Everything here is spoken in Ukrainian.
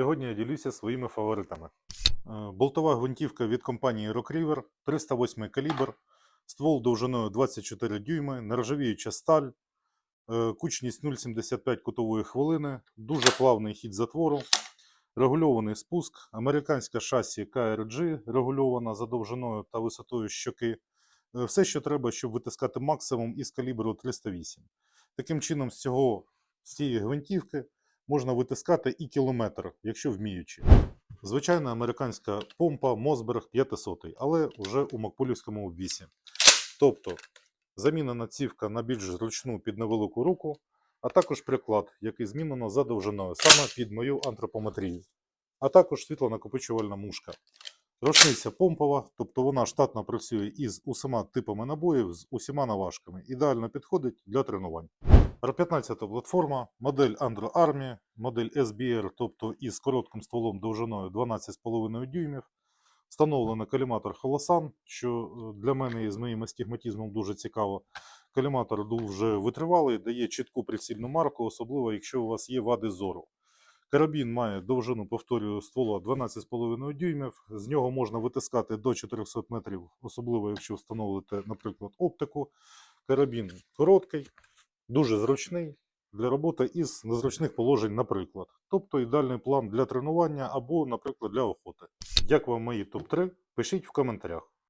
Сьогодні я ділюся своїми фаворитами. Е, Болтова гвинтівка від компанії Rock River, 308 калібр, ствол довжиною 24 дюйми, нержавіюча сталь, е, кучність 0,75 кутової хвилини, дуже плавний хід затвору, регульований спуск, американське шасі KRG, регульована за довжиною та висотою щоки. Е, Все, що треба, щоб витискати максимум із калібру 308. Таким чином, з цього з цієї гвинтівки можна витискати і кілометр, якщо вміючи. Звичайна американська помпа Мосберг 500, але вже у макпулівському обвісі. Тобто замінена цівка на більш зручну під невелику руку, а також приклад, який змінено за довжиною, саме під мою антропометрію. А також світлонакопичувальна мушка. Рушниця помпова, тобто вона штатно працює із усіма типами набоїв, з усіма наважками. Ідеально підходить для тренувань. R15 платформа, модель Andro Army, модель SBR, тобто із коротким стволом довжиною 12,5 дюймів. Встановлено коліматор Holosan, що е, для мене і з моїм астігматизмом дуже цікаво. Коліматор дуже витривалий, дає чітку прицільну марку, особливо якщо у вас є вади зору. Карабін має довжину, повторюю, ствола 12,5 дюймів. З нього можна витискати до 400 метрів, особливо якщо встановите, наприклад, оптику. Карабін короткий, дуже зручний для роботи із незручних положень, наприклад. Тобто ідеальний план для тренування або, наприклад, для охоти. Як вам мої топ-3? Пишіть в коментарях.